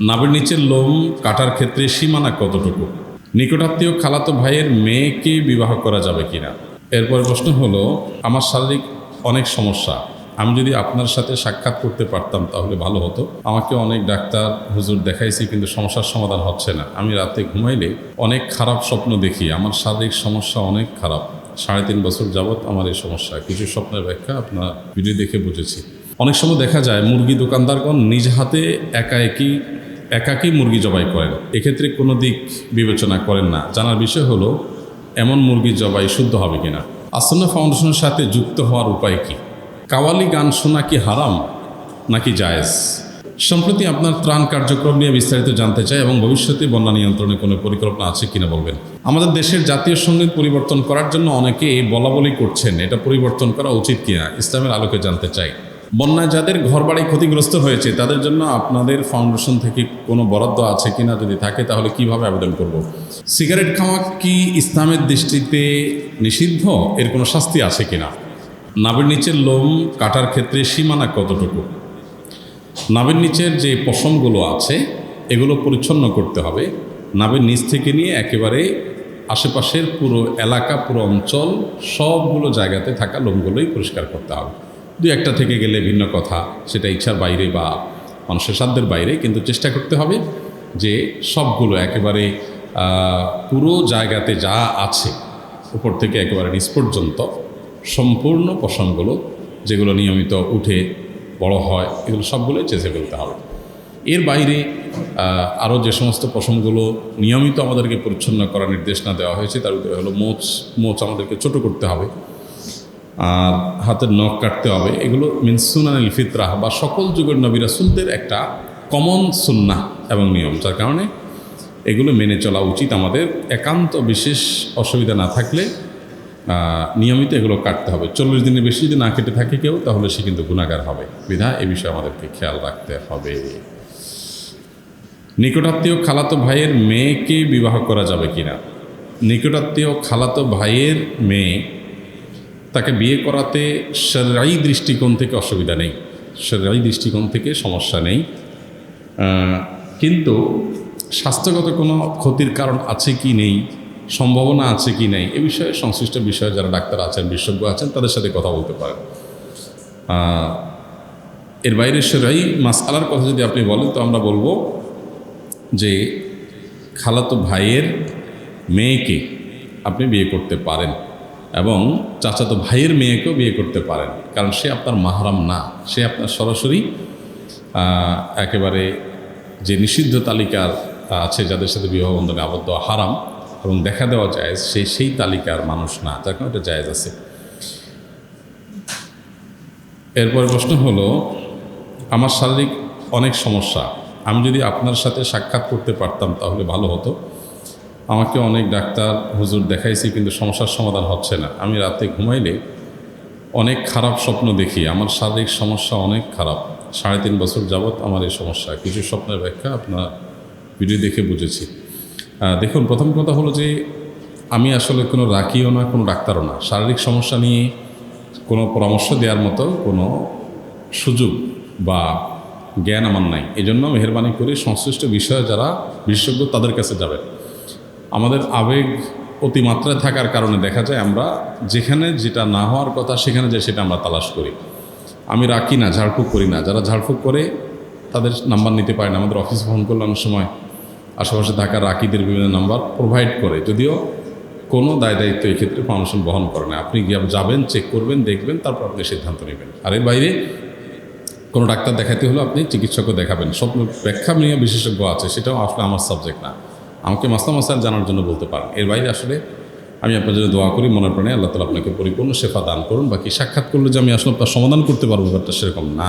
নাভির নিচের লোম কাটার ক্ষেত্রে সীমানা কতটুকু? নিকটাত্মীয় খালাতো ভাইয়ের মেয়েকে বিবাহ করা যাবে কিনা? এরপর প্রশ্ন হলো, আমার শারীরিক অনেক সমস্যা। আমি যদি আপনার সাথে সাক্ষাৎ করতে পারতাম তাহলে ভালো হতো। আমাকে অনেক ডাক্তার, হুজুর দেখাইছি, কিন্তু সমস্যার সমাধান হচ্ছে না। আমি রাতে ঘুমাইলে অনেক খারাপ স্বপ্ন দেখি। আমার শারীরিক সমস্যা অনেক খারাপ। সাড়ে তিন বছর যাবৎ আমার এই সমস্যা। কিছু স্বপ্নের ব্যাখ্যা আপনার ভিডিও দেখে বুঝেছি। অনেক সময় দেখা যায়, মুরগি দোকানদারগণ নিজ হাতে একা একই একাকী মুরগি জবাই করেন। এক্ষেত্রে কোনো দিক বিবেচনা করেন না। জানার বিষয় হলো, এমন মুরগি জবাই শুদ্ধ হবে কিনা? আসন্না ফাউন্ডেশনের সাথে যুক্ত হওয়ার উপায় কি? কাওয়ালি গান শোনা কি হারাম, নাকি জায়েজ? সম্প্রতি আপনার ত্রাণ কার্যক্রম নিয়ে বিস্তারিত জানতে চাই এবং ভবিষ্যতে বন্যা নিয়ন্ত্রণে কোনো পরিকল্পনা আছে কিনা বলবেন? আমাদের দেশের জাতীয় সংগীত পরিবর্তন করার জন্য অনেকে বলা বলি করছেন। এটা পরিবর্তন করা উচিত কিনা? ইসলামের আলোকে জানতে চাই। বন্যায় যাদের ঘরবাড়ি ক্ষতিগ্রস্ত হয়েছে, তাদের জন্য আপনাদের ফাউন্ডেশন থেকে কোনো বরাদ্দ আছে কিনা যদি থাকে, তাহলে কীভাবে আবেদন করব? সিগারেট খাওয়া কি ইসলামের দৃষ্টিতে নিষিদ্ধ? এর কোনো শাস্তি আছে কিনা? নাবের নিচের লোম কাটার ক্ষেত্রে সীমানা কতটুকু? নাবের নিচের যে পশমগুলো আছে, এগুলো পরিচ্ছন্ন করতে হবে। নাবের নিচ থেকে নিয়ে একেবারে আশেপাশের পুরো এলাকা, পুরো অঞ্চল, সবগুলো জায়গাতে থাকা লোমগুলোই পরিষ্কার করতে হবে। দু একটা থেকে গেলে ভিন্ন কথা। সেটা ইচ্ছার বাইরে বা মানুষের সাধ্যের বাইরে, কিন্তু চেষ্টা করতে হবে যে সবগুলো একেবারে পুরো জায়গাতে যা আছে, উপর থেকে একেবারে নিচ পর্যন্ত সম্পূর্ণ পশমগুলো যেগুলো নিয়মিত উঠে বড় হয়, এগুলো সবগুলোই চেঁচে ফেলতে হবে। এর বাইরে আরও যে সমস্ত পশমগুলো নিয়মিত আমাদেরকে পরিচ্ছন্ন করার নির্দেশনা দেওয়া হয়েছে, তার ভিতরে হলো মোচ মোচ আমাদেরকে ছোট করতে হবে। আর হাতের নখ কাটতে হবে। এগুলো মিন সুনানিল ফিতরাহ বা সকল যুগের নবী রাসুলদের একটা কমন সুন্না এবং নিয়ম, যার কারণে এগুলো মেনে চলা উচিত। আমাদের একান্ত বিশেষ অসুবিধা না থাকলে নিয়মিত এগুলো কাটতে হবে। চল্লিশ দিনের বেশি যদি না কেটে থাকে কেউ, তাহলে সে কিন্তু গুণাগার হবে। বিধা এ বিষয়ে আমাদেরকে খেয়াল রাখতে হবে। নিকটাত্মীয় খালাতো ভাইয়ের মেয়েকে বিবাহ করা যাবে কিনা? নিকটাত্মীয় খালাতো ভাইয়ের মেয়ে তাকে বিয়ে করাতে সেরাই দৃষ্টিকোণ থেকে অসুবিধা নেই সেরাই দৃষ্টিকোণ থেকে সমস্যা নেই। কিন্তু স্বাস্থ্যগত কোনো ক্ষতির কারণ আছে কি নেই, সম্ভাবনা আছে কি নেই, এ বিষয়ে সংশ্লিষ্ট বিষয়ে যারা ডাক্তার আছেন, বিশেষজ্ঞ আছেন, তাদের সাথে কথা বলতে পারেন। এর বাইরে সেরাই মাসালার কথা যদি আপনি বলেন, তো আমরা বলব যে খালাতো ভাইয়ের মেয়েকে আপনি বিয়ে করতে পারেন। এবং চাচাতো ভাইয়ের মেয়েকেও বিয়ে করতে পারেন। কারণ সে আপনার মাহারাম না। সে আপনার সরাসরি একেবারে যে নিষিদ্ধ তালিকার আছে যাদের সাথে বিবাহ বন্ধনে আবদ্ধ হারাম এবং দেখা দেওয়া যায় সে সেই তালিকার মানুষ না, যার কারণে এটা জায়েজ আছে। এরপরে প্রশ্ন হলো, আমার শারীরিক অনেক সমস্যা। আমি যদি আপনার সাথে সাক্ষাৎ করতে পারতাম তাহলে ভালো হতো। আমাকে অনেক ডাক্তার, হুজুর দেখাইছি, কিন্তু সমস্যার সমাধান হচ্ছে না। আমি রাতে ঘুমাইলে অনেক খারাপ স্বপ্ন দেখি, আমার শারীরিক সমস্যা অনেক খারাপ। সাড়ে তিন বছর যাবৎ আমার এই সমস্যা। কিছু স্বপ্নের ব্যাখ্যা আপনার ভিডিও দেখে বুঝেছি। দেখুন, প্রথম কথা হলো যে, আমি আসলে কোনো রাখিও না, কোনো ডাক্তারও না। শারীরিক সমস্যা নিয়ে কোনো পরামর্শ দেওয়ার মতো কোনো সুযোগ বা জ্ঞান আমার নাই। এই জন্য মেহরবানি করে সংশ্লিষ্ট বিষয়ে যারা বিশেষজ্ঞ তাদের কাছে যাবেন। আমাদের আবেগ অতিমাত্রায় থাকার কারণে দেখা যায় আমরা যেখানে যেটা না হওয়ার কথা, সেখানে যে সেটা আমরা তালাশ করি। আমি রাখি না, ঝাড়ফুঁক করি না। যারা ঝাড়ফুঁক করে, তাদের নাম্বার নিতে পারে না। আমাদের অফিস ফোন করলে অনেক সময় আশেপাশে থাকা রাকিদের বিভিন্ন নাম্বার প্রোভাইড করে। যদিও কোনো দায় দায়িত্ব এক্ষেত্রে ফাউন্ডেশন বহন করে না। আপনি গিয়ে যাবেন চেক করবেন, দেখবেন, তারপর আপনি সিদ্ধান্ত নেবেন। আর এর বাইরে কোনো ডাক্তার দেখাতে হলে আপনি চিকিৎসকও দেখাবেন। সব ব্যাখ্যা নিয়ে বিশেষজ্ঞ আছে, সেটাও আসলে আমার সাবজেক্ট না। আমাকে মাস্তা মাসাল জানার জন্য বলতে পারেন। এর বাইরে আসলে আমি আপনার জন্য দোয়া করি মনে প্রাণে আল্লাহ তালা আপনাকে পরিপূর্ণ সেবা দান করুন। বাকি সাক্ষাৎ করলে যে আমি আসলে আপনার সমাধান করতে পারব ব্যাপারটা সেরকম না।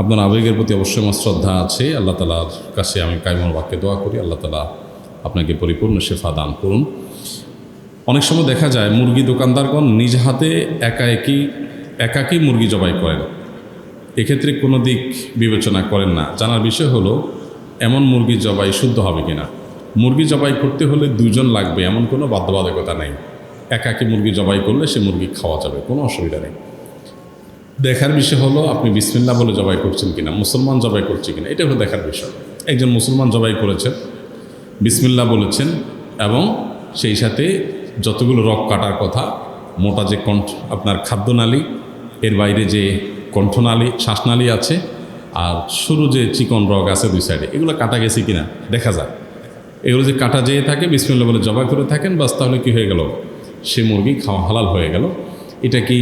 আপনার আবেগের প্রতি অবশ্যই আমার শ্রদ্ধা আছে। আল্লাহ তালার কাছে আমি কাইমর বাক্যে দোয়া করি, আল্লাহ তালা আপনাকে পরিপূর্ণ সেবা দান করুন। অনেক সময় দেখা যায় মুরগি দোকানদারগণ নিজ হাতে একা একই একাকী মুরগি জবাই করেন। এক্ষেত্রে কোনো দিক বিবেচনা করেন না। জানার বিষয় হলো, এমন মুরগি জবাই শুদ্ধ হবে কিনা? মুরগি জবাই করতে হলে দুজন লাগবে, এমন কোনো বাধ্যবাধকতা নেই। একাকি মুরগি জবাই করলে সে মুরগি খাওয়া যাবে, কোনো অসুবিধা নেই। দেখার বিষয় হলো, আপনি বিসমিল্লা বলে জবাই করছেন কিনা, মুসলমান জবাই করছে কিনা, এটা হলো দেখার বিষয়। একজন মুসলমান জবাই করেছেন বিসমিল্লা বলেছেন, এবং সেই সাথে যতগুলো রক কাটার কথা, মোটা যে কণ্ঠ, আপনার খাদ্যনালী, এর বাইরে যে কণ্ঠনালী, শ্বাসনালী আছে, আর সরু যে চিকন রগ আছে দুই সাইডে, এগুলো কাটা গেছে কিনা, দেখা যায় এগুলো যে কাটা যেয়ে থাকে বিসমিল্লা বলে জবাই করে থাকেন, বাস তাহলে কী হয়ে গেল? সে মুরগি খাওয়া হালাল হয়ে গেল। এটা কি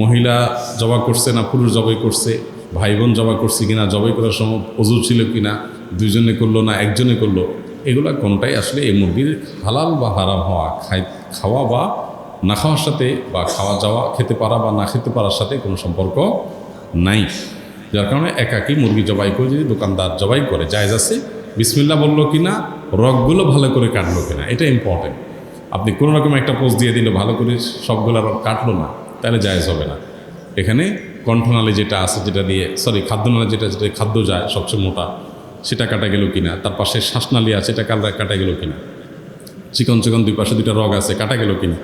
মহিলা জবা করছে না পুরুষ জবাই করছে? ভাই বোন জবা করছে কিনা, জবাই করার সময় অজু ছিল কিনা, দুইজনে করল না, একজনে করল? এগুলো কোনটাই আসলে এই মুরগির হালাল বা হারাম হওয়া, খাই, খাওয়া বা না খাওয়ার সাথে বা খাওয়া যাওয়া, খেতে পারা বা না খেতে পারার সাথে কোনো সম্পর্ক নাই। যার কারণে একাকি মুরগি জবাই করে যদি দোকানদার জবাই করে, জায়জ আছে বিসমিল্লা বলল কি না রগগুলো ভালো করে কাটলো কিনা, এটা ইম্পর্টেন্ট আপনি কোনো রকম একটা পোস্ট দিয়ে দিলে, ভালো করে সবগুলো রগ কাটলো না, তাহলে জায়জ হবে না। এখানে কণ্ঠনালী যেটা আছে, যেটা দিয়ে সরি খাদ্যনালী যেটা যেটা খাদ্য যায় সবচেয়ে মোটা, সেটা কাটা গেল কিনা, তার পাশে শ্বাসনালী আছে, এটা কাটা কাটা গেল কিনা, চিকন চিকন দুই পাশে দুইটা রগ আছে, কাটা গেল কিনা,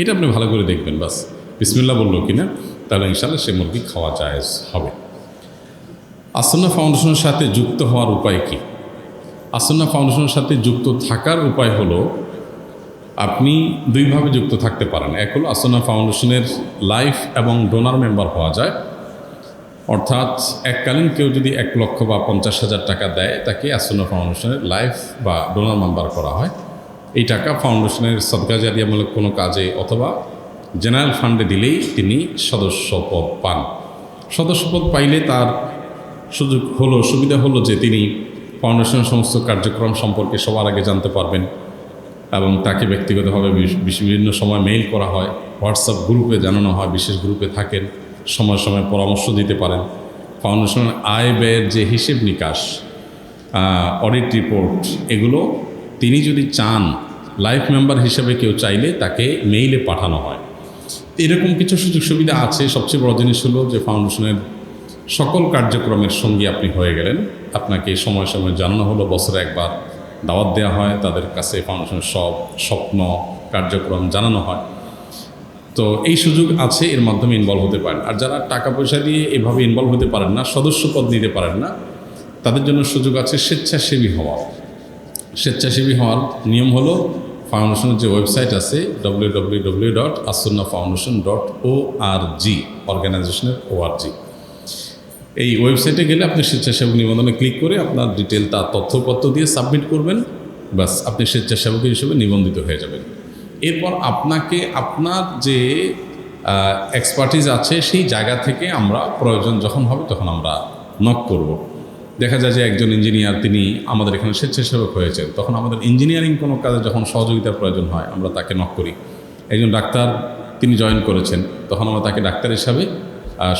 এটা আপনি ভালো করে দেখবেন, বাস। বিসমিল্লা বলল কিনা, তাহলে ইনশাল্লাহ সে মুরগি খাওয়া জায়েজ হবে। আসন্না ফাউন্ডেশনের সাথে যুক্ত হওয়ার উপায় কী? আসন্না ফাউন্ডেশনের সাথে যুক্ত থাকার উপায় হলো, আপনি দুইভাবে যুক্ত থাকতে পারেন। এক হলো আসন্না ফাউন্ডেশনের লাইফ এবং ডোনার মেম্বার হওয়া যায়। অর্থাৎ এককালীন কেউ যদি এক লক্ষ বা পঞ্চাশ হাজার টাকা দেয়, তাকে আসন্না ফাউন্ডেশনের লাইফ বা ডোনার মেম্বার করা হয়। এই টাকা ফাউন্ডেশনের সদকা জারিয়ামূলক কোনো কাজে অথবা জেনারেল ফান্ডে দিলেই তিনি সদস্যপদ পান। সদস্যপদ পাইলে তার সুযোগ হলো, সুবিধা হলো যে তিনি ফাউন্ডেশনের সমস্ত কার্যক্রম সম্পর্কে সবার আগে জানতে পারবেন এবং তাকে ব্যক্তিগতভাবে বিভিন্ন সময় মেইল করা হয় হোয়াটসঅ্যাপ গ্রুপে জানানো হয়, বিশেষ গ্রুপে থাকেন, সময় সময় পরামর্শ দিতে পারেন। ফাউন্ডেশনের আয় ব্যয়ের যে হিসেব নিকাশ অডিট রিপোর্ট এগুলো তিনি যদি চান লাইফ মেম্বার হিসেবে কেউ চাইলে তাকে মেইলে পাঠানো হয়। এরকম কিছু সুযোগ সুবিধা আছে। সবচেয়ে বড় জিনিস হলো যে ফাউন্ডেশনের সকল কার্যক্রমের সঙ্গী আপনি হয়ে গেলেন। আপনাকে সময় সময় জানানো হলো, বছরে একবার দাওয়াত দেওয়া হয়, তাদের কাছে ফাউন্ডেশনের সব স্বপ্ন, কার্যক্রম জানানো হয়। তো এই সুযোগ আছে, এর মাধ্যমে ইনভলভ হতে পারেন। আর যারা টাকা পয়সা দিয়ে এভাবে ইনভলভ হতে পারেন না সদস্যপদ নিতে পারেন না, তাদের জন্য সুযোগ আছে স্বেচ্ছাসেবী হওয়া স্বেচ্ছাসেবী হওয়ার নিয়ম হলো ফাউন্ডেশনের যে ওয়েবসাইট আছে W W W dot Asanna foundation dot O R G অর্গানাইজেশনের ও আর জি এই ওয়েবসাইটে গেলে আপনি স্বেচ্ছাসেবক নিবন্ধনে ক্লিক করে আপনার ডিটেল তার তথ্যপত্র দিয়ে সাবমিট করবেন। বাস আপনি স্বেচ্ছাসেবক হিসেবে নিবন্ধিত হয়ে যাবেন। এরপর আপনাকে আপনার যে এক্সপার্টিস আছে, সেই জায়গা থেকে আমরা প্রয়োজন যখন হবে তখন আমরা নক করব। দেখা যায় যে একজন ইঞ্জিনিয়ার তিনি আমাদের এখানে স্বেচ্ছাসেবক হয়েছেন। তখন আমাদের ইঞ্জিনিয়ারিং কোনো কাজে যখন সহযোগিতার প্রয়োজন হয়, আমরা তাকে নক করি। একজন ডাক্তার তিনি জয়েন করেছেন, তখন আমরা তাকে ডাক্তার হিসাবে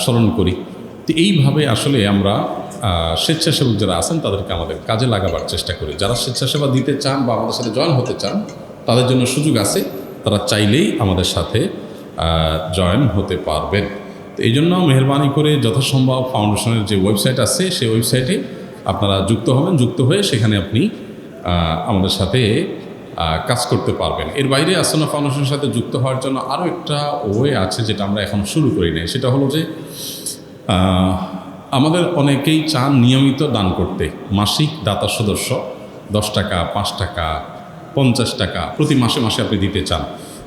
স্মরণ করি। তো এইভাবে আসলে আমরা স্বেচ্ছাসেবক যারা আছেন তাদেরকে আমাদের কাজে লাগাবার চেষ্টা করি। যারা স্বেচ্ছাসেবা দিতে চান বা আমাদের সাথে জয়েন হতে চান, তাদের জন্য সুযোগ আছে। তারা চাইলেই আমাদের সাথে জয়েন হতে পারবেন। তো এই জন্য মেহরবানি করে যথাসম্ভব ফাউন্ডেশনের যে ওয়েবসাইট আছে, সেই ওয়েবসাইটে আপনারা যুক্ত হবেন। যুক্ত হয়ে সেখানে আপনি আমাদের সাথে কাজ করতে পারবেন। এর বাইরে আসনা ফাউন্ডেশনের সাথে যুক্ত হওয়ার জন্য আরও একটা ওয়ে আছে যেটা আমরা এখন শুরু করি নাই। সেটা হলো যে আমাদের অনেকেই চান নিয়মিত দান করতে। মাসিক দাতা সদস্য, দশ টাকা, পাঁচ টাকা, পঞ্চাশ টাকা, প্রতি মাসে মাসে আপনি দিতে চান।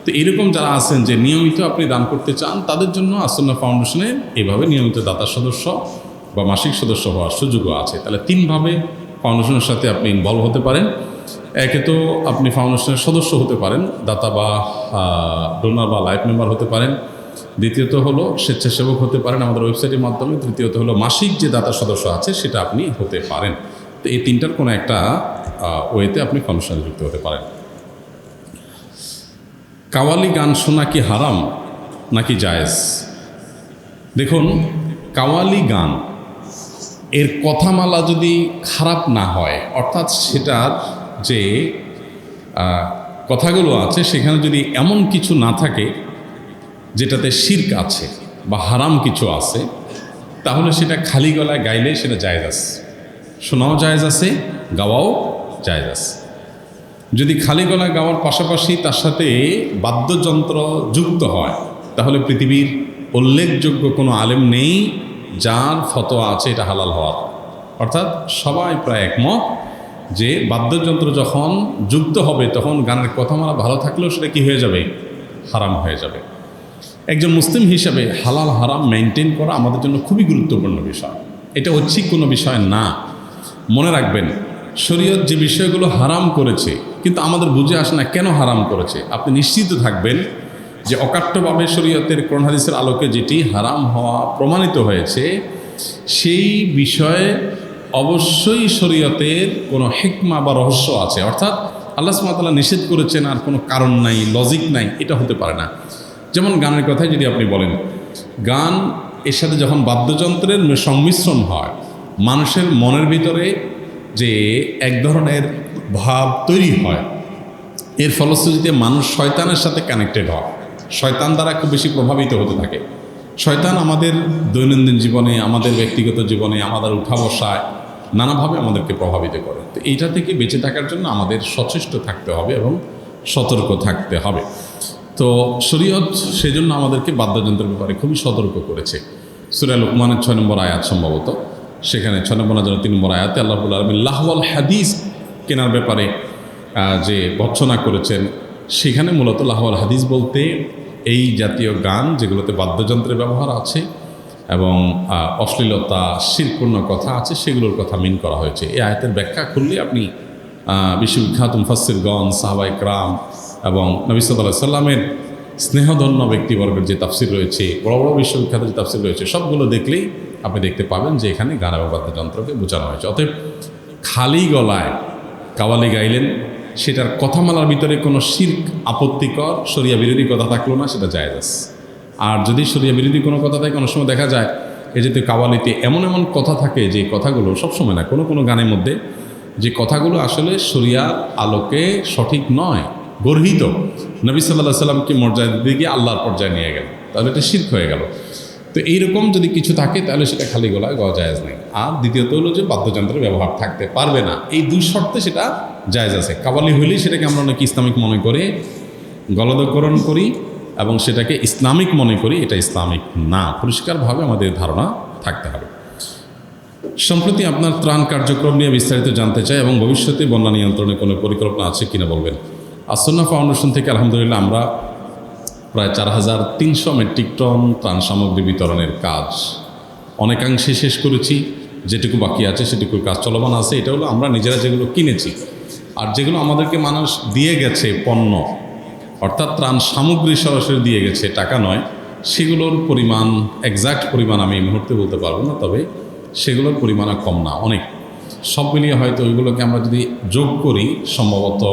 তো এরকম যারা আছেন যে নিয়মিত আপনি দান করতে চান, তাদের জন্য আসন্না ফাউন্ডেশনে এভাবে নিয়মিত দাতা সদস্য বা মাসিক সদস্য হওয়ার সুযোগও আছে। তাহলে তিনভাবে ফাউন্ডেশনের সাথে আপনি ইনভলভ হতে পারেন। একে তো আপনি ফাউন্ডেশনের সদস্য হতে পারেন, দাতা বা ডোনার বা লাইফ মেম্বার হতে পারেন। দ্বিতীয়ত হলো স্বেচ্ছাসেবক হতে পারেন আমাদের ওয়েবসাইটের মাধ্যমে, তৃতীয়ত হলো মাসিক যে দাতা সদস্য আছে সেটা আপনি হতে পারেন। তো এই তিনটার কোনো একটা ওয়েতে আপনি ফাউন্ডেশনে যুক্ত হতে পারেন। কাওয়ালি গান শোনা কি হারাম নাকি জায়েজ? দেখুন, কাওয়ালি গান, এর কথামালা যদি খারাপ না হয়, অর্থাৎ সেটার যে কথাগুলো আছে, সেখানে যদি এমন কিছু না থাকে যেটাতে শির্ক আছে বা হারাম কিছু আছে, তাহলে সেটা খালি গলায় গাইলে সেটা জায়েজ আছে। শোনাও জায়েজ আছে, গাওয়াও জায়েজ আছে। যদি খালি গলায় গাওয়ার পাশাপাশি তার সাথে বাদ্যযন্ত্র যুক্ত হয়, তাহলে পৃথিবীর উল্লেখযোগ্য কোনো আলেম নেই যার ফতোয়া আছে এটা হালাল হওয়ার। অর্থাৎ সবাই প্রায় একমত যে বাদ্যযন্ত্র যখন যুক্ত হবে, তখন গানের কথা মারা ভালো থাকলেও সেটা কি হয়ে যাবে? হারাম হয়ে যাবে। একজন মুসলিম হিসাবে হালাল, হারাম মেনটেন করা আমাদের জন্য খুবই গুরুত্বপূর্ণ বিষয়। এটা ঐচ্ছিক কোনো বিষয় না। মনে রাখবেন, শরীয়ত যে বিষয়গুলো হারাম করেছে, কিন্তু আমাদের বুঝে আসে না কেন হারাম করেছে। আপনি নিশ্চিত থাকবেন যে অকাট্যভাবে শরীয়তের হাদিসের আলোকে যেটি হারাম হওয়া প্রমাণিত হয়েছে, সেই বিষয়ে অবশ্যই শরীয়তের কোনো হেকমা বা রহস্য আছে। অর্থাৎ আল্লাহ সুমাতাল্লাহ নিষেধ করেছেন, আর কোনো কারণ নাই লজিক নাই, এটা হতে পারে না। যেমন গানের কথাই যদি আপনি বলেন, গান এর সাথে যখন বাদ্যযন্ত্রের সংমিশ্রণ হয়, মানুষের মনের ভিতরে যে এক ধরনের ভাব তৈরি হয়, এর ফলশ্রুতিতে মানুষ শয়তানের সাথে কানেক্টেড হয়। শয়তান দ্বারা খুব বেশি প্রভাবিত হতে থাকে। শয়তান আমাদের দৈনন্দিন জীবনে, আমাদের ব্যক্তিগত জীবনে, আমাদের উঠা বসায়, নানাভাবে আমাদেরকে প্রভাবিত করে। তো এইটা থেকে বেঁচে থাকার জন্য আমাদের সচেষ্ট থাকতে হবে এবং সতর্ক থাকতে হবে। তো শরীয়ত সেজন্য আমাদেরকে বাদ্যযন্ত্রের ব্যাপারে খুবই সতর্ক করেছে। সুরা লোকমানের ছয় নম্বর আয়াত সম্ভবত। সেখানে ছয় নম্বর হাজার তিন নম্বর আয়াতে আল্লাহুল আলমী লাহওয়াল হাদিস কেনার ব্যাপারে যে ভৎসনা করেছেন, সেখানে মূলত লাহওয়াল হাদিস বলতে এই জাতীয় গান যেগুলোতে বাদ্যযন্ত্রের ব্যবহার আছে এবং অশ্লীলতা, শিরপূর্ণ কথা আছে, সেগুলোর কথা মিন করা হয়েছে। এই আয়াতের ব্যাখ্যা করলে আপনি বিশ্ববিখ্যাত মুফাসিরগণ সাহাবাই ক্রাম এবং নবী সাল্লাহ সাল্লামের স্নেহধন্য ব্যক্তিবর্গের যে তাফসির রয়েছে, বড় বড় বিশ্ববিখ্যাত যে তাফসির রয়েছে, সবগুলো দেখলেই আপনি দেখতে পাবেন যে এখানে গান এবং বাদ্যযন্ত্রকে বোঝানো হয়েছে। অতএব খালি গলায় কাওয়ালি গাইলেন, সেটার কথামালার ভিতরে কোনো শির্ক আপত্তিকর সরিয়া বিরোধী কথা থাকল না, সেটা আছে। আর যদি সরিয়া বিরোধী কোনো কথা থাকে কোনো সময় দেখা যায় এ যে কাওয়ালিতে এমন এমন কথা থাকে যে কথাগুলো সবসময় না, কোনো কোনো গানের মধ্যে যে কথাগুলো আসলে শরিয়ার আলোকে সঠিক নয় গর্হিত। নবী সাল্লাহ সাল্লামকে মর্যাদা দিয়ে গিয়ে আল্লাহর পর্যায়ে নিয়ে গেল। তাহলে এটা শির্ক হয়ে গেল। তো এইরকম যদি কিছু থাকে, তাহলে সেটা খালি গলায় গাওয়া জায়েজ নেই। আর দ্বিতীয়ত হলো যে বাদ্যযন্ত্রের ব্যবহার থাকতে পারবে না। এই দুই শর্তে সেটা জায়েজ আছে। কাবালি হইলেই সেটাকে আমরা অনেক ইসলামিক মনে করে গলদকরণ করি এবং সেটাকে ইসলামিক মনে করি, এটা ইসলামিক না। পরিষ্কারভাবে আমাদের ধারণা থাকতে হবে। সম্প্রতি আপনার ত্রাণ কার্যক্রম নিয়ে বিস্তারিত জানতে চাই এবং ভবিষ্যতে বন্যা নিয়ন্ত্রণে কোনো পরিকল্পনা আছে কিনা বলবেন? আসন্না ফাউন্ডেশন থেকে আলহামদুলিল্লাহ আমরা প্রায় চার হাজার তিনশো মেট্রিক টন ত্রাণ সামগ্রী বিতরণের কাজ অনেকাংশে শেষ করেছি। যেটুকু বাকি আছে সেটুকুর কাজ চলমান আছে। এটা হলো আমরা নিজেরা যেগুলো কিনেছি আর যেগুলো আমাদেরকে মানুষ দিয়ে গেছে পণ্য, অর্থাৎ ত্রাণ সামগ্রী সরাসরি দিয়ে গেছে টাকা নয়, সেগুলোর পরিমাণ এক্সাক্ট পরিমাণ আমি এই মুহূর্তে বলতে পারব না, তবে সেগুলোর পরিমাণ কম না, অনেক। সব মিলিয়ে হয়তো ওইগুলোকে আমরা যদি যোগ করি, সম্ভবত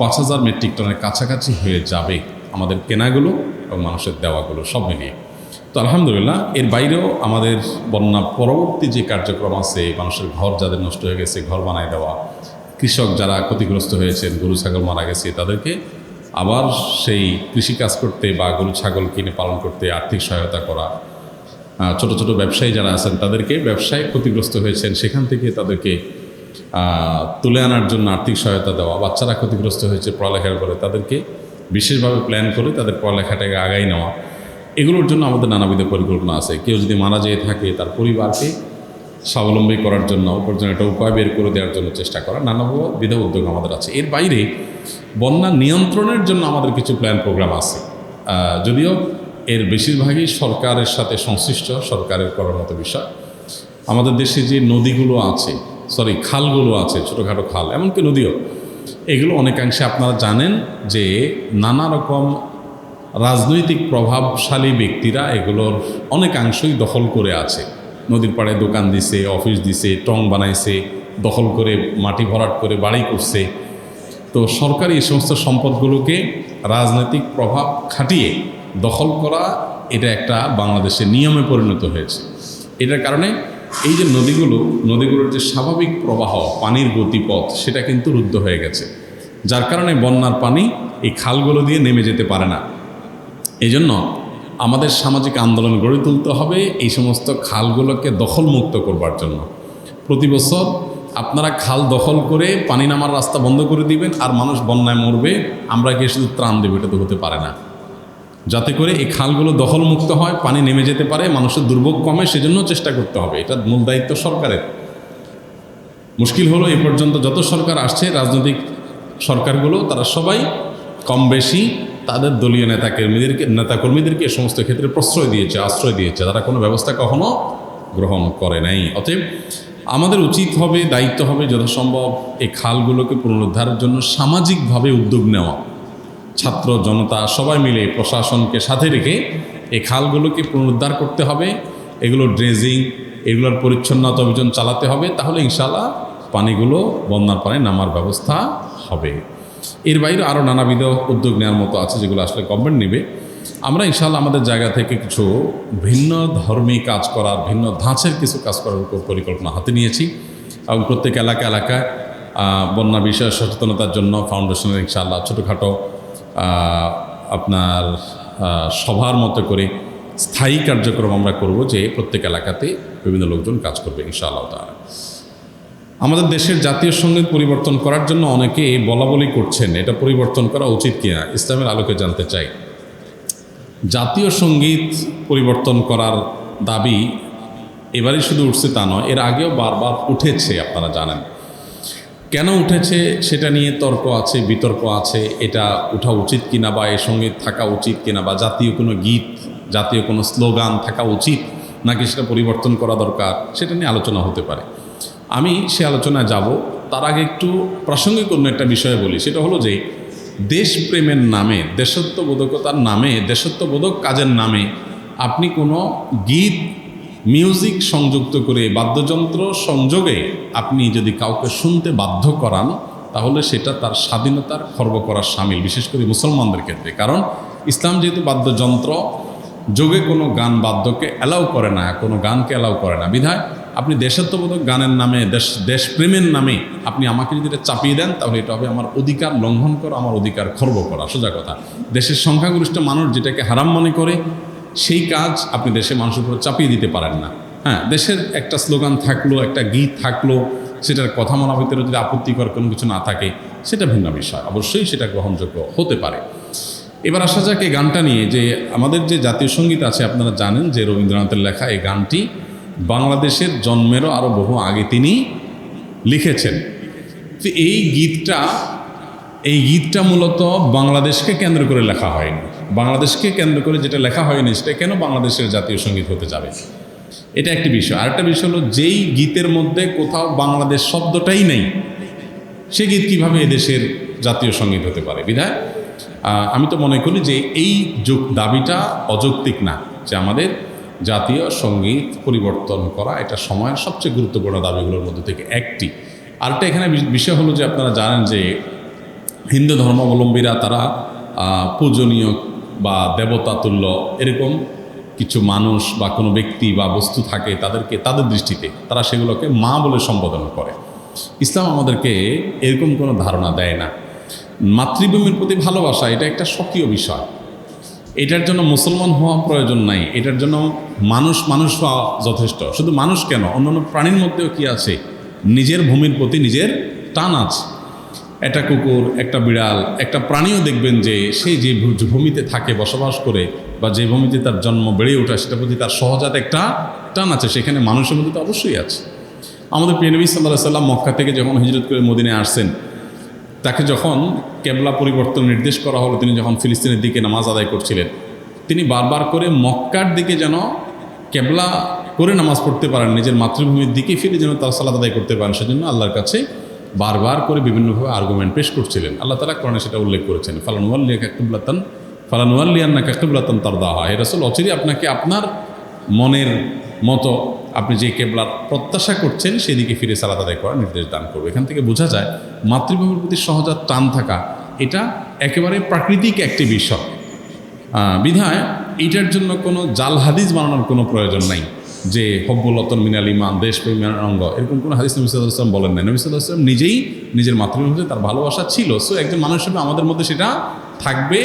পাঁচ হাজার মেট্রিক টনের কাছাকাছি হয়ে যাবে আমাদের কেনাগুলো এবং মানুষের দেওয়াগুলো, সব মিলিয়ে। তো আলহামদুলিল্লাহ, এর বাইরেও আমাদের বন্যা পরবর্তী যে কার্যক্রম আছে, মানুষের ঘর যাদের নষ্ট হয়ে গেছে, ঘর বানায় দেওয়া, কৃষক যারা ক্ষতিগ্রস্ত হয়েছেন, গরু, ছাগল মারা গেছে, তাদেরকে আবার সেই কৃষি কাজ করতে বা গরু, ছাগল কিনে পালন করতে আর্থিক সহায়তা করা। ছোট ছোট ব্যবসায়ী যারা আছেন, তাদেরকে ব্যবসায় ক্ষতিগ্রস্ত হয়েছেন, সেখান থেকে তাদেরকে তুলে আনার জন্য আর্থিক সহায়তা দেওয়া। বাচ্চারা ক্ষতিগ্রস্ত হয়েছে, পড়ালেখার করে তাদেরকে বিশেষভাবে প্ল্যান করে তাদের পড়ালেখাটাকে আগাই নেওয়া। এগুলোর জন্য আমাদের নানাবিধ পরিকল্পনা আছে। কেউ যদি মারা যেয়ে থাকে, তার পরিবারকে স্বাবলম্বী করার জন্য উপার্জনের একটা উপায় বের করে দেওয়ার জন্য চেষ্টা করা। নানাবিধ উদ্যোগ আমাদের আছে। এর বাইরে বন্যা নিয়ন্ত্রণের জন্য আমাদের কিছু প্ল্যান প্রোগ্রাম আছে। যদিও এর বেশিরভাগই সরকারের সাথে সংশ্লিষ্ট, সরকারের করার মতো বিষয়। আমাদের দেশে যে নদীগুলো আছে সরি, খালগুলো আছে, ছোটোখাটো খাল, এমনকি নদীও। এগুলো অনেকাংশে আপনারা জানেন যে নানা রকম রাজনৈতিক প্রভাবশালী ব্যক্তিরা এগুলোর অনেকাংশই দখল করে আছে। নদীর পাড়ে দোকান দিছে, অফিস দিছে, টং বানাইছে, দখল করে মাটি ভরাট করে বাড়ি করছে। তো সরকার এই সমস্ত সম্পদগুলোকে রাজনৈতিক প্রভাব খাটিয়ে দখল করা এটা একটা বাংলাদেশের নিয়মে পরিণত হয়েছে। এটার কারণে এই যে নদীগুলো, নদীগুলোর যে স্বাভাবিক প্রবাহ, পানির গতিপথ, সেটা কিন্তু রুদ্ধ হয়ে গেছে। যার কারণে বন্যার পানি এই খালগুলো দিয়ে নেমে যেতে পারে না। এই জন্য আমাদের সামাজিক আন্দোলন গড়ে তুলতে হবে এই সমস্ত খালগুলোকে দখলমুক্ত করবার জন্য। প্রতি বছর আপনারা খাল দখল করে পানি নামার রাস্তা বন্ধ করে দিবেন, আর মানুষ বন্যায় মরবে, আমরা গিয়ে শুধু ত্রাণ দেবো, এটা তো হতে পারে না। যাতে করে এই খালগুলো দখলমুক্ত হয়, পানি নেমে যেতে পারে, মানুষের দুর্ভোগ কমে, সেজন্য চেষ্টা করতে হবে। এটা মূল দায়িত্ব সরকারের। মুশকিল হলো এ পর্যন্ত যত সরকার আসছে, রাজনৈতিক সরকারগুলো, তারা সবাই কম বেশি তাদের দলীয় নেতাকর্মীদেরকে নেতাকর্মীদেরকে এ সমস্ত ক্ষেত্রে প্রশ্রয় দিয়েছে, আশ্রয় দিয়েছে। তারা কোনো ব্যবস্থা কখনো গ্রহণ করে নাই। অতএব আমাদের উচিত হবে, দায়িত্ব হবে যথাসম্ভব এই খালগুলোকে পুনরুদ্ধারের জন্য সামাজিকভাবে উদ্যোগ নেওয়া। ছাত্র, জনতা, সবাই মিলে প্রশাসনকে সাথে রেখে এই খালগুলোকে পুনরুদ্ধার করতে হবে। এগুলো ড্রেজিং, এগুলোর পরিচ্ছন্নতা অভিযান চালাতে হবে। তাহলে ইনশাল্লাহ পানিগুলো বন্যার পানি নামার ব্যবস্থা হবে। এর বাইরে আরও নানাবিধ উদ্যোগ নেওয়ার মতো আছে যেগুলো আসলে গভর্নমেন্ট নেবে। আমরা ইনশাল্লাহ আমাদের জায়গা থেকে কিছু ভিন্ন ধর্মী কাজ করার, ভিন্ন ধাঁচের কিছু কাজ করার পরিকল্পনা হাতে নিয়েছি। এবং প্রত্যেক এলাকা এলাকায় বন্যা বিষয়ে সচেতনতার জন্য ফাউন্ডেশনের ইনশাল্লাহ ছোটোখাটো আপনার সভার মতো করে স্থায়ী কার্যক্রম আমরা করব যে প্রত্যেক এলাকাতে বিভিন্ন লোকজন কাজ করবে, ইনশাআল্লাহ তাআলা। আমাদের দেশের জাতীয় সংগীত পরিবর্তন করার জন্য অনেকে বলা বলি করছেন, এটা পরিবর্তন করা উচিত কিনা, ইসলামের আলোকে জানতে চাই। জাতীয় সংগীত পরিবর্তন করার দাবি এবারই শুধু উঠছে তা নয়, এর আগেও বারবার উঠেছে, আপনারা জানেন। কেন উঠেছে সেটা নিয়ে তর্ক আছে, বিতর্ক আছে, এটা উঠা উচিত কিনা বা এর সঙ্গে থাকা উচিত কিনা বা জাতীয় কোনো গীত, জাতীয় কোনো স্লোগান থাকা উচিত নাকি সেটা পরিবর্তন করা দরকার সেটা নিয়ে আলোচনা হতে পারে। আমি সে আলোচনায় যাব, তার আগে একটু প্রাসঙ্গিক অন্য একটা বিষয় বলি, সেটা হলো যে দেশপ্রেমের নামে, দেশত্ববোধকতার নামে, দেশত্ববোধক কাজের নামে আপনি কোনো গীত মিউজিক সংযুক্ত করে বাদ্যযন্ত্র সংযোগে আপনি যদি কাউকে শুনতে বাধ্য করান, তাহলে সেটা তার স্বাধীনতার খর্ব করার সামিল, বিশেষ করে মুসলমানদের ক্ষেত্রে। কারণ ইসলাম যেহেতু বাদ্যযন্ত্র, যোগে কোনো গান বাদ্যকে অ্যালাউ করে না, কোনো গানকে অ্যালাউ করে না। বিধায় আপনি দেশাত্মবোধক গানের নামে, দেশ, দেশপ্রেমের নামে আপনি আমাকে যদি এটা চাপিয়ে দেন, তাহলে এটা হবে আমার অধিকার লঙ্ঘন করা, আমার অধিকার খর্ব করা। সোজা কথা। দেশের সংখ্যাগরিষ্ঠ মানুষ যেটাকে হারাম মনে করে সেই কাজ আপনি দেশের মানুষের উপর চাপিয়ে দিতে পারেন না। হ্যাঁ দেশের একটা স্লোগান থাকল, একটা গীত থাকল, সেটার কথা মনা ভিতরে যদি আপত্তিকর কোনো কিছু না থাকে, সেটা ভিন্ন বিষয়। অবশ্যই সেটা গ্রহণযোগ্য হতে পারে। এবার আসা যাক এই গানটা নিয়ে যে আমাদের যে জাতীয় সংগীত আছে, আপনারা জানেন যে রবীন্দ্রনাথের লেখা এই গানটি বাংলাদেশের জন্মেরও আরও বহু আগে তিনি লিখেছেন। তো এই গীতটা এই গীতটা মূলত বাংলাদেশকে কেন্দ্র করে লেখা হয়নি। বাংলাদেশকে কেন্দ্র করে যেটা লেখা হয়নি, সেটা কেন বাংলাদেশের জাতীয় সংগীত হতে যাবে? এটা একটি বিষয়। আরেকটা বিষয় হলো, যেই গীতের মধ্যে কোথাও বাংলাদেশ শব্দটাই নেই, সে গীত কীভাবে এদেশের জাতীয় সংগীত হতে পারে? বিধায় আমি তো মনে করি যে এই যুগ দাবিটা অযৌক্তিক না, যে আমাদের জাতীয় সংগীত পরিবর্তন করা এটা সময়ের সবচেয়ে গুরুত্বপূর্ণ দাবিগুলোর মধ্যে থেকে একটি। আরেকটা এখানে বিষয় হলো যে আপনারা জানেন যে হিন্দু ধর্মাবলম্বীরা তারা পূজনীয় বা দেবতা তুল্য এরকম কিছু মানুষ বা কোনো ব্যক্তি বা বস্তু থাকে তাদেরকে, তাদের দৃষ্টিতে তারা সেগুলোকে মা বলে সম্বোধন করে। ইসলাম আমাদেরকে এরকম কোনো ধারণা দেয় না। মাতৃভূমির প্রতি ভালোবাসা, এটা একটা স্বকীয় বিষয়। এটার জন্য মুসলমান হওয়া প্রয়োজন নাই। এটার জন্য মানুষ মানুষ হওয়া যথেষ্ট। শুধু মানুষ কেন? অন্যান্য প্রাণীর মধ্যেও কি আছে? নিজের ভূমির প্রতি নিজের টান আছে। একটা কুকুর, একটা বিড়াল, একটা প্রাণীও দেখবেন যে সে যে ভূমিতে থাকে, বসবাস করে বা যে ভূমিতে তার জন্ম বেড়ে ওঠা সেটা প্রতি তার সহজাত একটা টান আছে। সেখানে মানুষের মধ্যে তো অবশ্যই আছে। আমাদের প্রিয় নবী সাল্লাহ সাল্লাম মক্কা থেকে যখন হিজরত করে মদিনায় আসছেন, তাকে যখন কেবলা পরিবর্তন নির্দেশ করা হলো, তিনি যখন ফিলিস্তিনের দিকে নামাজ আদায় করছিলেন, তিনি বারবার করে মক্কার দিকে যেন কেবলা করে নামাজ পড়তে পারেন, নিজের মাতৃভূমির দিকে ফিরে যেন তার সালাদ আদায় করতে পারেন, সেজন্য আল্লাহর কাছে বারবার করে বিভিন্নভাবে আর্গুমেন্ট পেশ করছিলেন। আল্লাহ তালা কোরআনে সেটা উল্লেখ করেছেন ফালানুয়াল্লিয়া কাকুবলাতান ফালানুয়াল্লিয়ান্না কাকুবলাতান তার দেওয়া হয় রসল অচিরে আপনাকে আপনার মনের মতো আপনি যে কেবলার প্রত্যাশা করছেন, সেদিকে ফিরে সালাদ আদায় করার নির্দেশ দান করবে। এখান থেকে বোঝা যায়, মাতৃভূমির প্রতি সহজাত টান থাকা, এটা একেবারে প্রাকৃতিক একটি বিষয়। বিধায় এটার জন্য কোনো জাল হাদিস বানানোর কোনো প্রয়োজন নাই। যে হব্বুলতন মিনাল ইমান দেশপ্রেমের অঙ্গ, এরকম কোনো হাদিস নবী সাল্লাহ আসলাম বলেন নাই। নবী সাল্লাহ আসলাম নিজেই নিজের মাতৃভূমিতে তার ভালোবাসা ছিল। সো একজন মানুষ হিসেবে আমাদের মধ্যে সেটা থাকবে,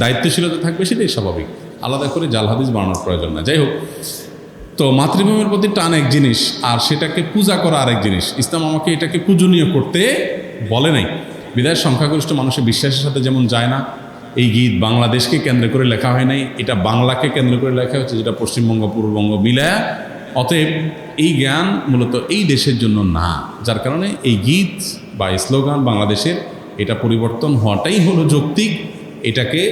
দায়িত্বশীলতা থাকবে, সেটাই স্বাভাবিক। আলাদা করে জাল হাদিস বানানোর প্রয়োজন না যাই হোক, তো মাতৃভূমির প্রতি টান এক জিনিস, আর সেটাকে পূজা করা আরেক জিনিস। ইসলাম আমাকে এটাকে পূজনীয় করতে বলে নাই। বিদায়, সংখ্যাগরিষ্ঠ মানুষের বিশ্বাসের সাথে যেমন যায় না এই গীত বাংলাদেশকে কেন্দ্র করে লেখা হয় নাই, এটা বাংলাকে কেন্দ্র করে লেখা হয়েছে, যেটা পশ্চিমবঙ্গ, পূর্ববঙ্গ মিলায়া অতএব এই জ্ঞান মূলত এই দেশের জন্য না, যার কারণে এই গীত বা স্লোগান বাংলাদেশের এটা পরিবর্তন হওয়াটাই হলো যৌক্তিক। এটাকে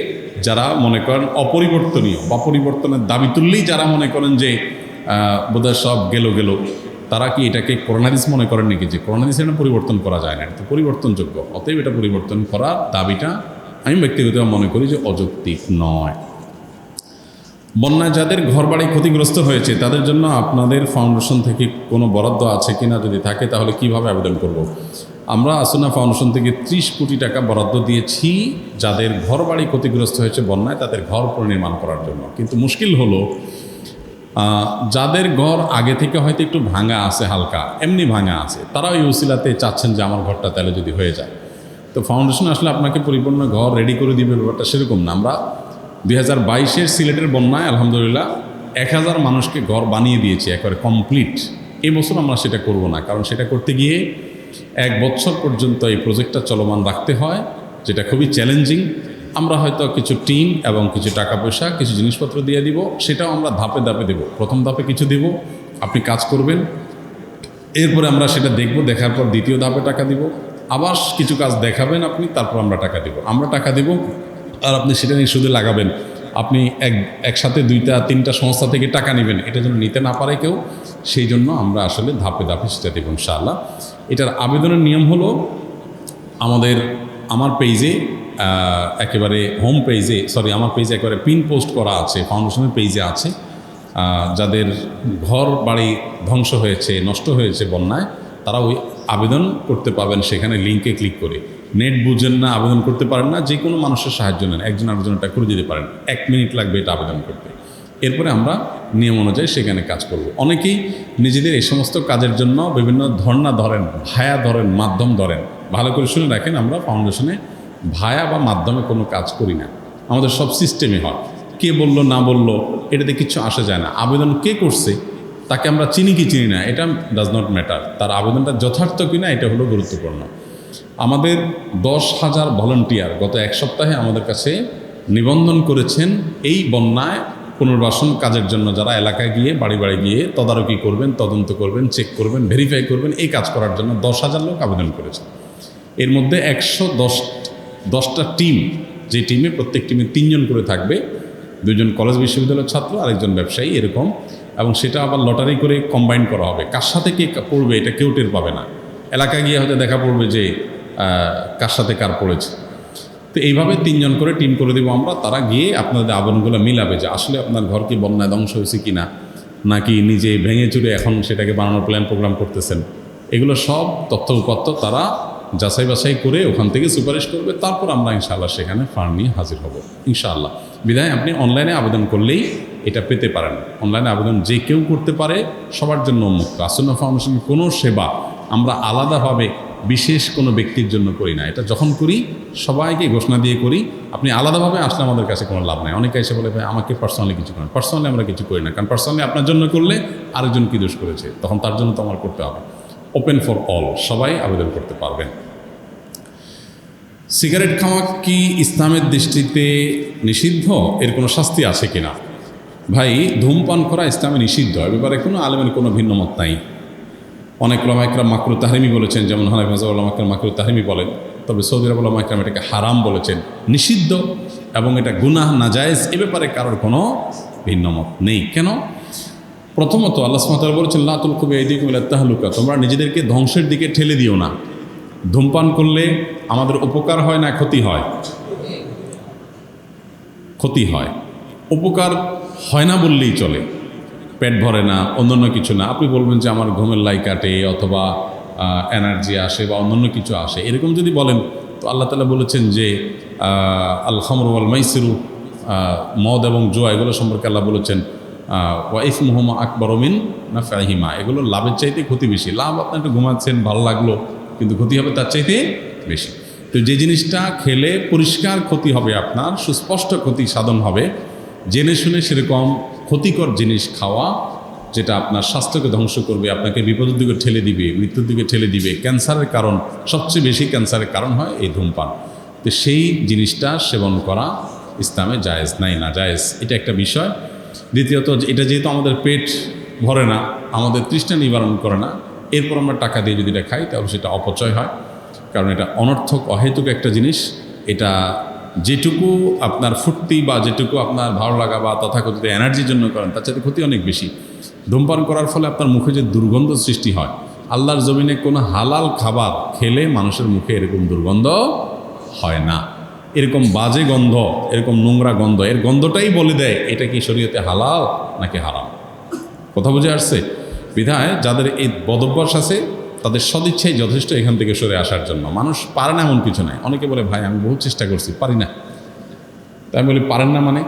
যারা মনে করেন অপরিবর্তনীয় বা পরিবর্তনের দাবি তুললেই যারা মনে করেন যে বোধহয় সব গেল গেল, তারা কি এটাকে করোনাদিস মনে করেন নাকি? যে করোনাদিস এটা পরিবর্তন করা যায় না, এটা তো পরিবর্তনযোগ্য। অতএব এটা পরিবর্তন করার দাবিটা আমি ব্যক্তিগত মনে করি যে অযৌক্তিক নয়। বন্যায় যাদের ঘরবাড়ি ক্ষতিগ্রস্ত হয়েছে, তাদের জন্য আপনাদের ফাউন্ডেশন থেকে কোনো বরাদ্দ আছে কিনা যদি থাকে, তাহলে কীভাবে আবেদন করব। আমরা আসুনা ফাউন্ডেশন থেকে ত্রিশ কোটি টাকা বরাদ্দ দিয়েছি যাদের ঘরবাড়ি ক্ষতিগ্রস্ত হয়েছে বন্যায়, তাদের ঘর পুনর্নির্মাণ করার জন্য। কিন্তু মুশকিল হলো যাদের ঘর আগে থেকে হয়তো একটু ভাঙা আছে হালকা, এমনি ভাঙা আছে, তারাও এই উসিলাতে চাচ্ছেন যে আমার ঘরটা তাহলে যদি হয়ে যায়। তো ফাউন্ডেশন আসলে আপনাকে পরিপূর্ণ ঘর রেডি করে দিবে, ব্যাপারটা সেরকম না। আমরা দুই হাজার বাইশের সিলেটের বন্যায় আলহামদুলিল্লাহ এক হাজার মানুষকে ঘর বানিয়ে দিয়েছি, একবারে কমপ্লিট এবছর আমরা সেটা করব না, কারণ সেটা করতে গিয়ে এক বছর পর্যন্ত এই প্রজেক্টটা চলমান রাখতে হয়, যেটা খুবই চ্যালেঞ্জিং আমরা হয়তো কিছু টিম এবং কিছু টাকা পয়সা কিছু জিনিসপত্র দিয়ে দিব, সেটাও আমরা ধাপে ধাপে দেব। প্রথম ধাপে কিছু দেব, আপনি কাজ করবেন। এরপরে আমরা সেটা দেখব, দেখার পর দ্বিতীয় ধাপে টাকা দিব। আবার কিছু কাজ দেখাবেন আপনি, তারপর আমরা টাকা দিব। আমরা টাকা দিব আর আপনি সেটা নিয়ে শুধু লাগাবেন। আপনি এক, একসাথে দুইটা, তিনটা সংস্থা থেকে টাকা নেবেন। এটা যেন নিতে না পারে কেউ, সেই জন্য আমরা আসলে ধাপে ধাপে সেটা দেবো ইনশাআল্লাহ। এটার আবেদনের নিয়ম হলো, আমাদের, আমার পেজে একেবারে হোম পেজে সরি আমার পেজে একেবারে পিন পোস্ট করা আছে ফাউন্ডেশনের পেজে আছে। যাদের ঘর বাড়ি ধ্বংস হয়েছে, নষ্ট হয়েছে বন্যায়, তারা ওই আবেদন করতে পারবেন, সেখানে লিঙ্কে ক্লিক করে। নেট বুঝেন না, আবেদন করতে পারেন না, যে কোনো মানুষের সাহায্য নেন। একজন আরেকজনটা করে দিতে পারেন। এক মিনিট লাগবে এটা আবেদন করতে। এরপরে আমরা নিয়ম অনুযায়ী সেখানে কাজ করব। অনেকেই নিজেদের এই সমস্ত কাজের জন্য বিভিন্ন ধর্ণা ধরেন, ভায়া ধরেন, মাধ্যম ধরেন। ভালো করে শুনে রাখেন, আমরা ফাউন্ডেশনে ভায়া বা মাধ্যমে কোনো কাজ করি না। আমাদের সব সিস্টেমে হয়। কে বলল, না বলল, এটাতে কিছু আসা যায় না। আবেদন কে করছে? তাকে আমরা চিনি কি চিনি না, এটা ডাজ নট ম্যাটার তার আবেদনটা যথার্থ কিনা, এটা হলো গুরুত্বপূর্ণ। আমাদের দশ হাজার ভলান্টিয়ার গত এক সপ্তাহে আমাদের কাছে নিবন্ধন করেছেন এই বন্যায় পুনর্বাসন কাজের জন্য যারা এলাকায় গিয়ে, বাড়ি বাড়ি গিয়ে তদারকি করবেন, তদন্ত করবেন চেক করবেন ভেরিফাই করবেন, এই কাজ করার জন্য দশ হাজার লোক আবেদন করেছে এর মধ্যে একশো দশ, দশটা টিম যে টিমে প্রত্যেক টিমে তিনজন করে থাকবে। দুজন কলেজ বিশ্ববিদ্যালয়ের ছাত্র, আরেকজন ব্যবসায়ী, এরকম। এবং সেটা আবার লটারি করে কম্বাইন করা হবে। কার সাথে কে পড়বে এটা কেউ টের পাবে না। এলাকায় গিয়ে হয়তো দেখা পড়বে যে কার সাথে কার পড়েছে। তো এইভাবে তিনজন করে টিম করে দেবো আমরা। তারা গিয়ে আপনাদের আবেদনগুলো মিলাবে যে আসলে আপনার ঘর কি বন্যায় ধ্বংস হয়েছে কি না নাকি নিজে ভেঙে চুরে এখন সেটাকে বানানোর প্ল্যান প্রোগ্রাম করতেছেন। এগুলো সব তথ্য উপাত্ত তারা যাচাই বাছাই করে ওখান থেকে সুপারিশ করবে। তারপর আমরা ইনশাআল্লাহ সেখানে ফান্ড নিয়ে হাজির হব। ইনশাআল্লাহ। বিধায় আপনি অনলাইনে আবেদন করলেই এটা পেতে পারেন। অনলাইনে আবেদন যে কেউ করতে পারে, সবার জন্য উন্মুক্ত আসন্ন ফাউন্ডেশনের কোনো সেবা আমরা আলাদাভাবে বিশেষ কোনো ব্যক্তির জন্য করি না। এটা যখন করি, সবাইকে ঘোষণা দিয়ে করি, আপনি আলাদাভাবে আসলে আমাদের কাছে কোনো লাভ নাই। অনেকে এসে বলে, ভাই, আমাকে পার্সোনালি কিছু করেন। পার্সোনালি আমরা কিছু করি না, কারণ পার্সোনালি আপনার জন্য করলে আরেকজন কি দোষ করেছে? তখন তার জন্য তো আমার করতে হবে। ওপেন ফর অল সবাই আবেদন করতে পারবেন। সিগারেট খাওয়া কি ইসলামের দৃষ্টিতে নিষিদ্ধ? এর কোনো শাস্তি আছে কিনা? ভাই, ধূমপান করা ইসলামে নিষিদ্ধ। এ ব্যাপারে কোনো আলেমের কোনো ভিন্ন মত নাই। অনেক ওলামাইকরাম মাকরু তাহরিমি বলেছেন, যেমন হানাফি মাজহাব ওলামাইকরাম মাকরু তাহরিমি বলেন, তবে সৌদি আরব ওলামাইকরাম এটাকে হারাম বলেছেন। নিষিদ্ধ এবং এটা গুনাহ, নাজায়েজ, এ ব্যাপারে কারোর কোনো ভিন্ন মত নেই। কেন? প্রথমত আল্লাহ সুমাতাল বলেছেন লাতুল কবি এই দিকে তাহলুকা তোমরা নিজেদেরকে ধ্বংসের দিকে ঠেলে দিও না। ধূমপান করলে আমাদের উপকার হয় না ক্ষতি হয়? ক্ষতি হয়। উপকার হয় না বললেই চলে। পেট ভরে না, অন্যান্য কিছু না। আপনি বলবেন যে আমার ঘুমের লাই কাটে অথবা এনার্জি আসে বা অন্যান্য কিছু আসে। এরকম যদি বলেন, তো আল্লাহ তালা বলেছেন যে আল খামরুয়াল মাইসিরু মদ এবং জোয়া, এগুলো সম্পর্কে আল্লাহ বলেছেন ওয়াইফ মোহাম্মা আকবরমিন না ফাহিমা এগুলো লাভের চাইতে ক্ষতি বেশি। লাভ আপনি একটু ঘুমাচ্ছেন, ভালো লাগল, কিন্তু ক্ষতি হবে তার চাইতে বেশি। তো যে জিনিসটা খেলে পরিষ্কার ক্ষতি হবে আপনার, সুস্পষ্ট ক্ষতি সাধন হবে জেনে শুনে সেরকম ক্ষতিকর জিনিস খাওয়া যেটা আপনার স্বাস্থ্যকে ধ্বংস করবে, আপনাকে বিপদের দিকে ঠেলে দিবে, মৃত্যুর দিকে ঠেলে দিবে, ক্যান্সারের কারণ, সবচেয়ে বেশি ক্যান্সারের কারণ হয় এই ধূমপান। তো সেই জিনিসটা সেবন করা ইসলামে জায়েজ, নাই না জায়েজ, এটা একটা বিষয়। দ্বিতীয়ত, এটা যেহেতু আমাদের পেট ভরে না, আমাদের তৃষ্ণা নিবারণ করে না, এরপর আমরা টাকা দিয়ে যদি এটা খাই, তাহলে সেটা অপচয় হয়। কারণ এটা অনর্থক, অহেতুক একটা জিনিস, এটা যেটুকু আপনার ফুর্তি বা যেটুকু আপনার ভালো লাগা বা তথাকথিত এনার্জির জন্য করেন, তার চাইতে ক্ষতি অনেক বেশি। ধূমপান করার ফলে আপনার মুখে যে দুর্গন্ধ সৃষ্টি হয়, আল্লাহর জমিনে কোনো হালাল খাবার খেলে মানুষের মুখে এরকম দুর্গন্ধ হয় না। এরকম বাজে গন্ধ, এরকম নোংরা গন্ধ, এর গন্ধটাই বলে দেয়, এটা কি শরীয়তে হালাল নাকি হারাম? কথা বুঝে আসছে? বিধায় যাদের এই বদভ্যাস আছে তাদের সদিচ্ছাই যথেষ্ট এখান থেকে সরে আসার জন্য। মানুষ পারে না এমন কিছু নাই। অনেকে বলে, ভাই, আমি বহু চেষ্টা করছি, পারি না। তাই বলি, পারেন না মানে?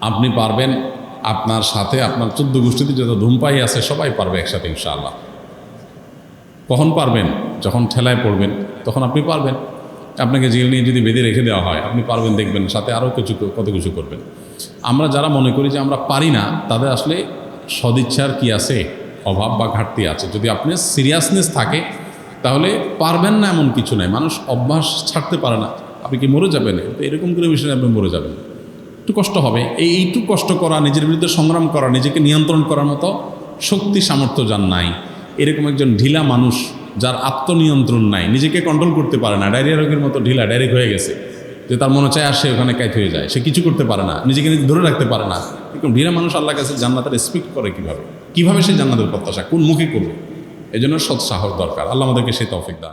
আপনি পারবেন, আপনার সাথে আপনার চোদ্দ গোষ্ঠীতে যত ধূমপাই আছে, সবাই পারবে একসাথে, ইনশাআল্লাহ। কখন পারবেন? যখন ঠেলায় পড়বেন, তখন আপনি পারবেন। আপনাকে জেল নিয়ে যদি বেঁধে রেখে দেওয়া হয়, আপনি পারবেন, দেখবেন, সাথে আরও কিছু কত কিছু করবেন। আমরা যারা মনে করি যে আমরা পারি না, তাদের আসলে সদিচ্ছার কি আছে? অভাব বা ঘাটতি আছে। যদি আপনার সিরিয়াসনেস থাকে, তাহলে পারবেন না এমন কিছু নাই। মানুষ অভ্যাস ছাড়তে পারে না। আপনি কি মরে যাবেন? তো এরকম করে বিষয়ে আপনি মরে যাবেন। একটু কষ্ট হবে। এই এইটু কষ্ট করা, নিজের বিরুদ্ধে সংগ্রাম করা, নিজেকে নিয়ন্ত্রণ করার মতো শক্তি, সামর্থ্য যার নাই। এরকম একজন ঢিলা মানুষ যার আত্মনিয়ন্ত্রণ নাই। নিজেকে কন্ট্রোল করতে পারে না। ডায়রিয়া রোগের মতো ঢিলা ডাইরেক্ট হয়ে গেছে। যে তার মনে চায় আর সে ওখানে কাইত হয়ে যায়। সে কিছু করতে পারে না। নিজেকে নিজে ধরে রাখতে পারে না। এরকম ঢিলা মানুষ আল্লাহ কাছে জান্নাতের এক্সপেক্ট করে কীভাবে? কীভাবে সে জান্নাতের প্রত্যাশা? কোন মুখে করবে? এই জন্য সৎ সাহস দরকার। আল্লাহ আমাদেরকে সে তৌফিক দান।